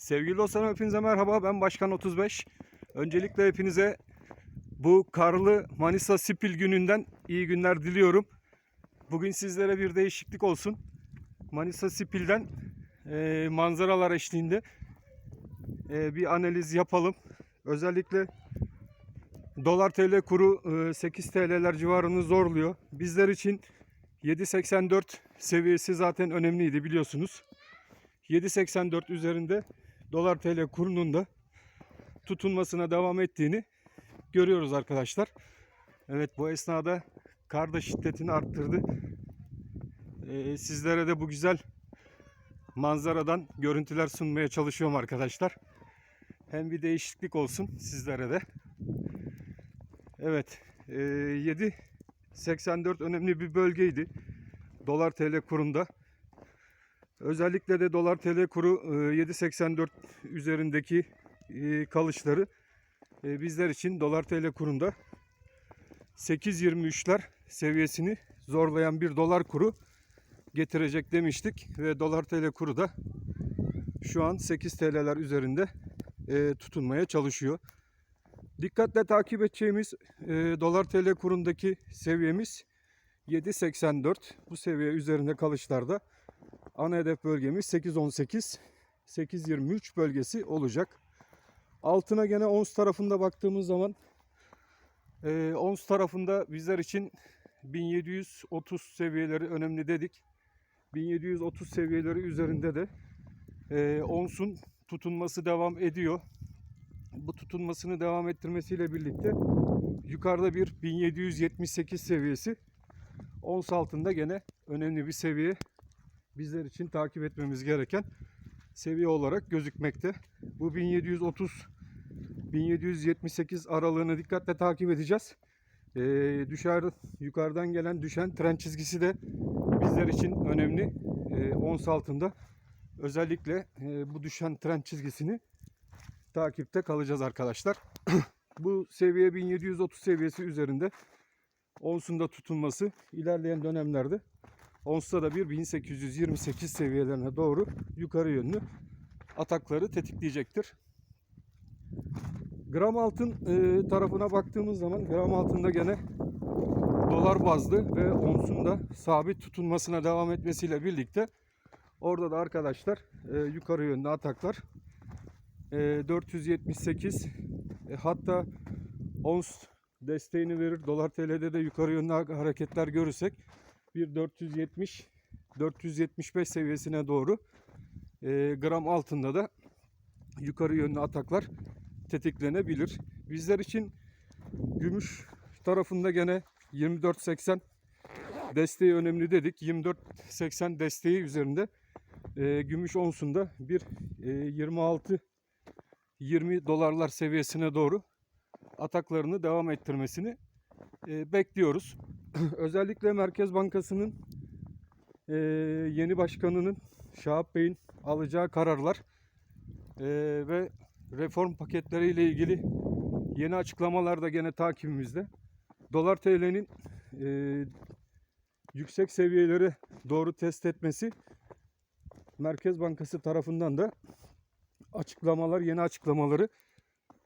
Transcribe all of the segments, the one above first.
Sevgili dostlarım hepinize merhaba. Ben Başkan 35. Öncelikle hepinize bu karlı Manisa Spil gününden iyi günler diliyorum. Bugün sizlere bir değişiklik olsun. Manisa Spil'den e, manzaralar eşliğinde e, bir analiz yapalım. Özellikle dolar TL kuru e, 8 TL'ler civarını zorluyor. Bizler için 7.84 seviyesi zaten önemliydi biliyorsunuz. 7.84 üzerinde dolar TL kurunun da tutunmasına devam ettiğini görüyoruz arkadaşlar. Evet bu esnada kar da şiddetini arttırdı. Ee, sizlere de bu güzel manzaradan görüntüler sunmaya çalışıyorum arkadaşlar. Hem bir değişiklik olsun sizlere de. Evet e, 7.84 önemli bir bölgeydi. Dolar TL kurunda. Özellikle de dolar TL kuru e, 7.84 üzerindeki e, kalışları e, bizler için dolar TL kurunda 8.23'ler seviyesini zorlayan bir dolar kuru getirecek demiştik ve dolar TL kuru da şu an 8 TL'ler üzerinde e, tutunmaya çalışıyor. Dikkatle takip edeceğimiz e, dolar TL kurundaki seviyemiz 7.84 bu seviye üzerinde kalışlarda ana hedef bölgemiz 8.18 8.23 bölgesi olacak. Altına gene ons tarafında baktığımız zaman e, ons tarafında bizler için 1730 seviyeleri önemli dedik. 1730 seviyeleri üzerinde de e, onsun tutunması devam ediyor. Bu tutunmasını devam ettirmesiyle birlikte yukarıda bir 1778 seviyesi ons altında gene önemli bir seviye bizler için takip etmemiz gereken seviye olarak gözükmekte. Bu 1730 1778 aralığını dikkatle takip edeceğiz. Ee, düşer yukarıdan gelen düşen tren çizgisi de bizler için önemli. Ee, ons altında özellikle e, bu düşen tren çizgisini takipte kalacağız arkadaşlar. bu seviye 1730 seviyesi üzerinde onsunda tutulması ilerleyen dönemlerde Ons'ta da bir 1828 seviyelerine doğru yukarı yönlü atakları tetikleyecektir. Gram altın e, tarafına baktığımız zaman gram altında gene dolar bazlı ve onsun da sabit tutunmasına devam etmesiyle birlikte orada da arkadaşlar e, yukarı yönlü ataklar e, 478 e, hatta ons desteğini verir. Dolar TL'de de yukarı yönlü hareketler görürsek bir 470 475 seviyesine doğru e, gram altında da yukarı yönlü ataklar tetiklenebilir. Bizler için gümüş tarafında gene 24.80 desteği önemli dedik. 24.80 desteği üzerinde e, gümüş onsunda bir e, 26 20 dolarlar seviyesine doğru ataklarını devam ettirmesini e, bekliyoruz. Özellikle Merkez Bankası'nın e, yeni başkanının Şahap Bey'in alacağı kararlar e, ve reform paketleriyle ilgili yeni açıklamalar da gene takibimizde. Dolar TL'nin e, yüksek seviyeleri doğru test etmesi Merkez Bankası tarafından da açıklamalar, yeni açıklamaları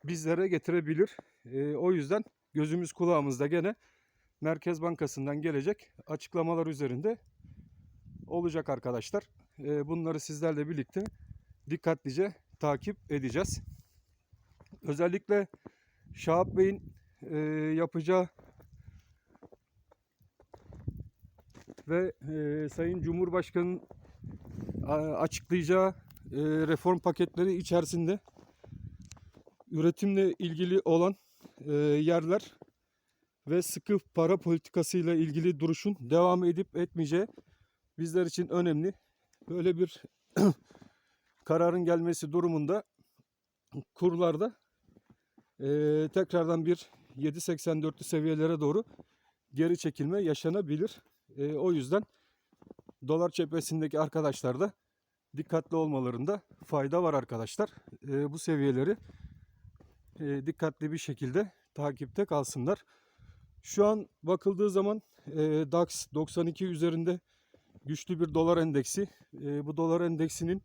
bizlere getirebilir. E, o yüzden gözümüz kulağımızda gene Merkez Bankası'ndan gelecek açıklamalar üzerinde olacak arkadaşlar. E, bunları sizlerle birlikte dikkatlice takip edeceğiz. Özellikle Şahap Bey'in e, yapacağı ve e, Sayın Cumhurbaşkanı'nın açıklayacağı e, reform paketleri içerisinde üretimle ilgili olan e, yerler ve sıkı para politikasıyla ilgili duruşun devam edip etmeyeceği bizler için önemli. Böyle bir kararın gelmesi durumunda kurlarda e, tekrardan bir 7.84'lü seviyelere doğru geri çekilme yaşanabilir. E, o yüzden dolar cephesindeki arkadaşlar da dikkatli olmalarında fayda var arkadaşlar. E, bu seviyeleri e, dikkatli bir şekilde takipte kalsınlar. Şu an bakıldığı zaman e, DAX 92 üzerinde güçlü bir dolar endeksi. E, bu dolar endeksinin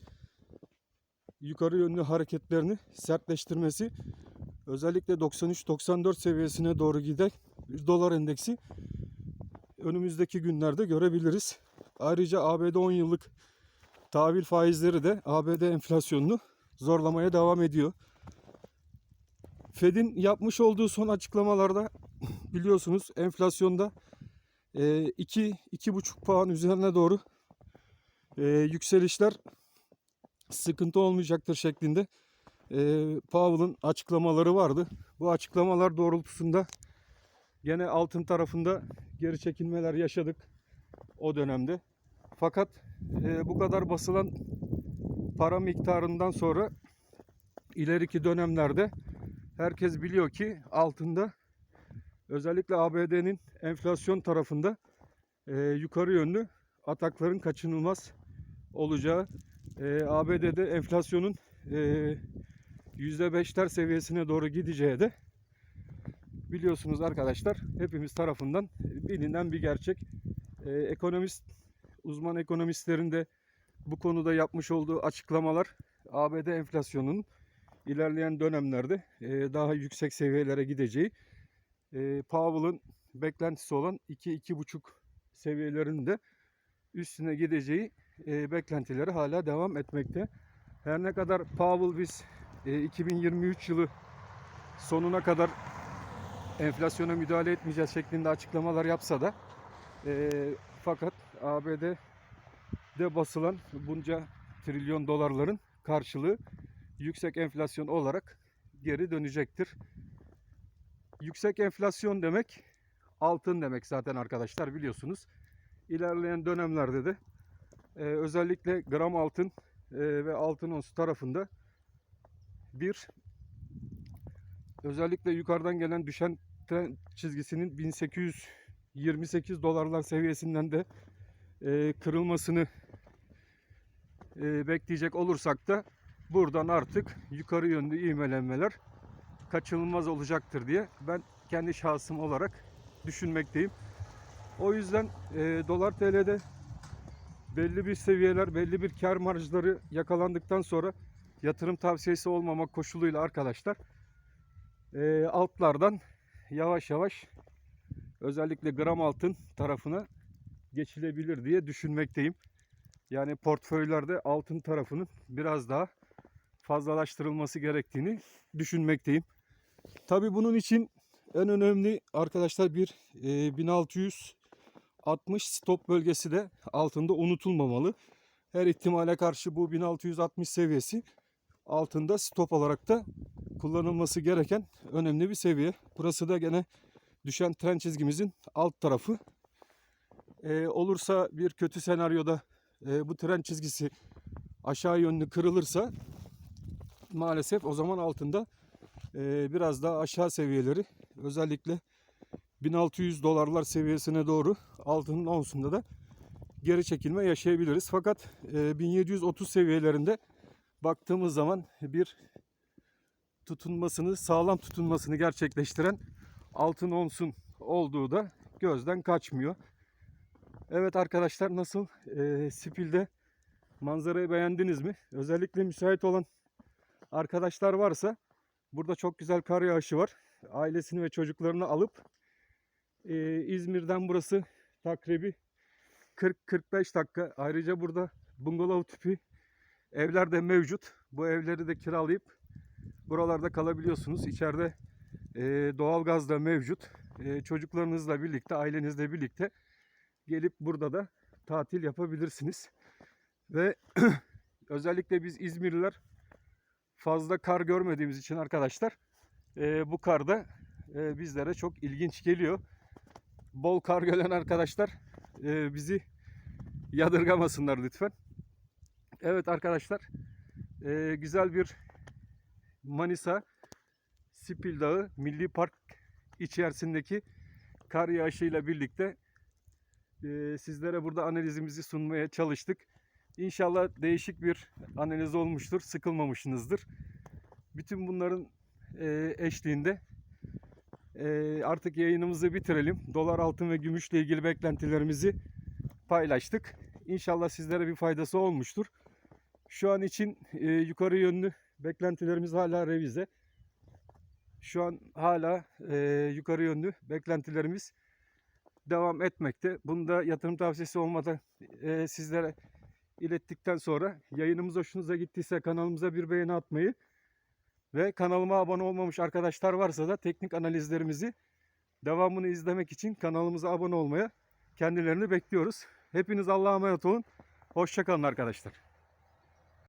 yukarı yönlü hareketlerini sertleştirmesi özellikle 93-94 seviyesine doğru giden dolar endeksi önümüzdeki günlerde görebiliriz. Ayrıca ABD 10 yıllık tahvil faizleri de ABD enflasyonunu zorlamaya devam ediyor. Fed'in yapmış olduğu son açıklamalarda biliyorsunuz enflasyonda 2-2,5 puan üzerine doğru e, yükselişler sıkıntı olmayacaktır şeklinde e, Powell'ın açıklamaları vardı. Bu açıklamalar doğrultusunda gene altın tarafında geri çekilmeler yaşadık o dönemde. Fakat e, bu kadar basılan para miktarından sonra ileriki dönemlerde herkes biliyor ki altında özellikle ABD'nin enflasyon tarafında e, yukarı yönlü atakların kaçınılmaz olacağı e, ABD'de enflasyonun e, %5'ler seviyesine doğru gideceği de biliyorsunuz arkadaşlar hepimiz tarafından bilinen bir gerçek. E, ekonomist uzman ekonomistlerin de bu konuda yapmış olduğu açıklamalar ABD enflasyonunun ilerleyen dönemlerde e, daha yüksek seviyelere gideceği e, Powell'ın beklentisi olan 2-2,5 seviyelerinde üstüne gideceği e, beklentileri hala devam etmekte. Her ne kadar Powell biz e, 2023 yılı sonuna kadar enflasyona müdahale etmeyeceğiz şeklinde açıklamalar yapsa da e, fakat ABD'de basılan bunca trilyon dolarların karşılığı yüksek enflasyon olarak geri dönecektir. Yüksek enflasyon demek altın demek zaten arkadaşlar biliyorsunuz. İlerleyen dönemlerde de e, özellikle gram altın e, ve altın ons tarafında bir özellikle yukarıdan gelen düşen trend çizgisinin 1828 dolarlar seviyesinden de e, kırılmasını e, bekleyecek olursak da buradan artık yukarı yönlü ivmelenmeler kaçınılmaz olacaktır diye ben kendi şahsım olarak düşünmekteyim. O yüzden e, dolar TL'de belli bir seviyeler, belli bir kar marjları yakalandıktan sonra yatırım tavsiyesi olmamak koşuluyla arkadaşlar e, altlardan yavaş yavaş özellikle gram altın tarafına geçilebilir diye düşünmekteyim. Yani portföylerde altın tarafının biraz daha fazlalaştırılması gerektiğini düşünmekteyim. Tabi bunun için en önemli arkadaşlar bir e, 1660 stop bölgesi de altında unutulmamalı. Her ihtimale karşı bu 1660 seviyesi altında stop olarak da kullanılması gereken önemli bir seviye. Burası da gene düşen tren çizgimizin alt tarafı. E, olursa bir kötü senaryoda e, bu tren çizgisi aşağı yönlü kırılırsa maalesef o zaman altında e, biraz daha aşağı seviyeleri özellikle 1600 dolarlar seviyesine doğru altının onsunda da geri çekilme yaşayabiliriz. Fakat e, 1730 seviyelerinde baktığımız zaman bir tutunmasını, sağlam tutunmasını gerçekleştiren altın onsun olduğu da gözden kaçmıyor. Evet arkadaşlar nasıl e, Spil'de manzarayı beğendiniz mi? Özellikle müsait olan arkadaşlar varsa burada çok güzel kar yağışı var. Ailesini ve çocuklarını alıp e, İzmir'den burası takribi 40-45 dakika. Ayrıca burada bungalov tipi evler de mevcut. Bu evleri de kiralayıp buralarda kalabiliyorsunuz. İçeride e, doğalgaz da mevcut. E, çocuklarınızla birlikte, ailenizle birlikte gelip burada da tatil yapabilirsiniz. Ve özellikle biz İzmirliler fazla kar görmediğimiz için arkadaşlar e, bu kar da e, bizlere çok ilginç geliyor. Bol kar gören arkadaşlar e, bizi yadırgamasınlar lütfen. Evet arkadaşlar e, güzel bir Manisa Spil Dağı Milli Park içerisindeki kar yağışıyla birlikte e, sizlere burada analizimizi sunmaya çalıştık. İnşallah değişik bir analiz olmuştur, sıkılmamışsınızdır. Bütün bunların e, eşliğinde e, artık yayınımızı bitirelim. Dolar, altın ve gümüşle ilgili beklentilerimizi paylaştık. İnşallah sizlere bir faydası olmuştur. Şu an için e, yukarı yönlü beklentilerimiz hala revize. Şu an hala yukarı yönlü beklentilerimiz devam etmekte. Bunu da yatırım tavsiyesi olmadan e, sizlere ilettikten sonra yayınımız hoşunuza gittiyse kanalımıza bir beğeni atmayı ve kanalıma abone olmamış arkadaşlar varsa da teknik analizlerimizi devamını izlemek için kanalımıza abone olmaya kendilerini bekliyoruz. Hepiniz Allah'a emanet olun. Hoşçakalın arkadaşlar.